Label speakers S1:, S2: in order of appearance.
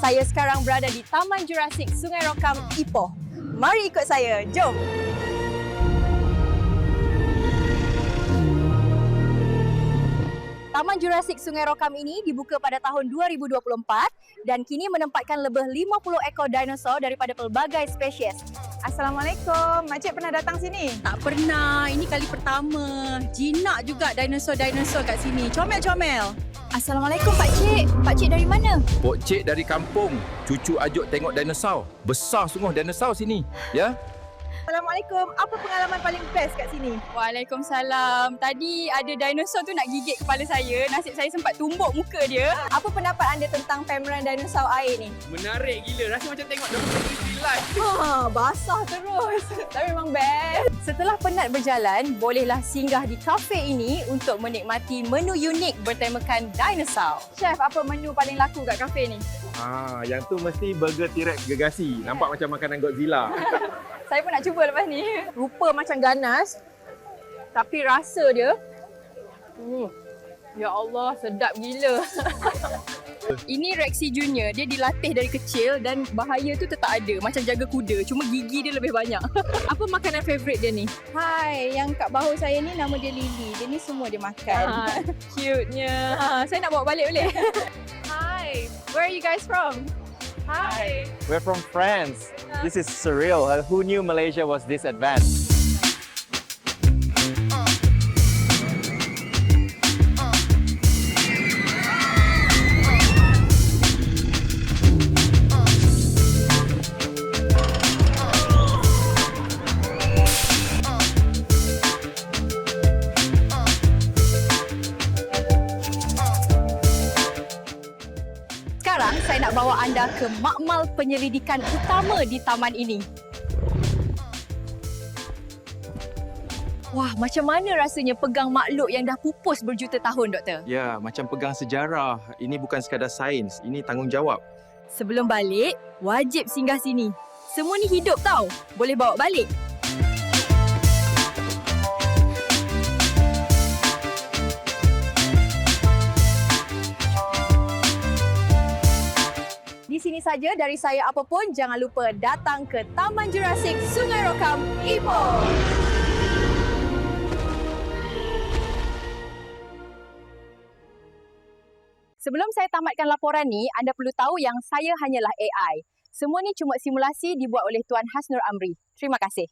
S1: Saya sekarang berada di Taman Jurasik Sungai Rokam, Ipoh. Mari ikut saya, jom! Taman Jurasik Sungai Rokam ini dibuka pada tahun 2024 dan kini menempatkan lebih 50 ekor dinosaur daripada pelbagai spesies. Assalamualaikum, Makcik pernah datang sini?
S2: Tak pernah. Ini kali pertama. Jinak juga dinosaur-dinosaur kat sini. Comel-comel.
S1: Assalamualaikum Pak Cik. Pak Cik dari mana?
S3: Pok Cik dari kampung. Cucu ajuk tengok dinosaur. Besar sungguh dinosaur sini. Ya?
S1: Assalamualaikum. Apa pengalaman paling best kat sini?
S2: Waalaikumsalam. Tadi ada dinosaur tu nak gigit kepala saya. Nasib saya sempat tumbuk muka dia.
S1: Apa pendapat anda tentang pameran dinosaur air ni?
S4: Menarik gila. Rasa macam tengok dokumentari live.
S1: Ha, basah terus. Tapi memang best. Setelah penat berjalan, bolehlah singgah di kafe ini untuk menikmati menu unik bertemakan dinosaur. Chef, apa menu paling laku kat kafe ni?
S4: Ah, yang tu mesti burger T-Rex gegasi. Nampak macam makanan Godzilla.
S1: Saya pun nak cuba lepas ni. Rupa macam ganas. Tapi rasa dia hmm, Ya Allah, sedap gila.
S2: Ini Rexy Junior. Dia dilatih dari kecil dan bahaya tu tetap ada. Macam jaga kuda. Cuma gigi dia lebih banyak. Apa makanan favourite dia ni?
S1: Hai, yang kat bahu saya ni nama dia Lily. Dia ni semua dia makan.
S2: Ha, cute-nya. Ha, saya nak bawa balik boleh?
S1: Hi, where are you guys from?
S2: Hi.
S5: We're from France. This is surreal. Who knew Malaysia was this advanced?
S1: Nak bawa anda ke makmal penyelidikan utama di taman ini. Wah, macam mana rasanya pegang makhluk yang dah pupus berjuta tahun, Doktor?
S4: ya, macam pegang sejarah. Ini bukan sekadar sains. Ini tanggungjawab.
S1: Sebelum balik, wajib singgah sini. Semua ni hidup tau. Boleh bawa balik. Di sini saja dari saya apapun jangan lupa datang ke Taman Jurasik Sungai Rokam Ipoh. Sebelum saya tamatkan laporan ni, anda perlu tahu yang saya hanyalah AI. Semua ni cuma simulasi dibuat oleh Tuan Hasnur Amri. Terima kasih.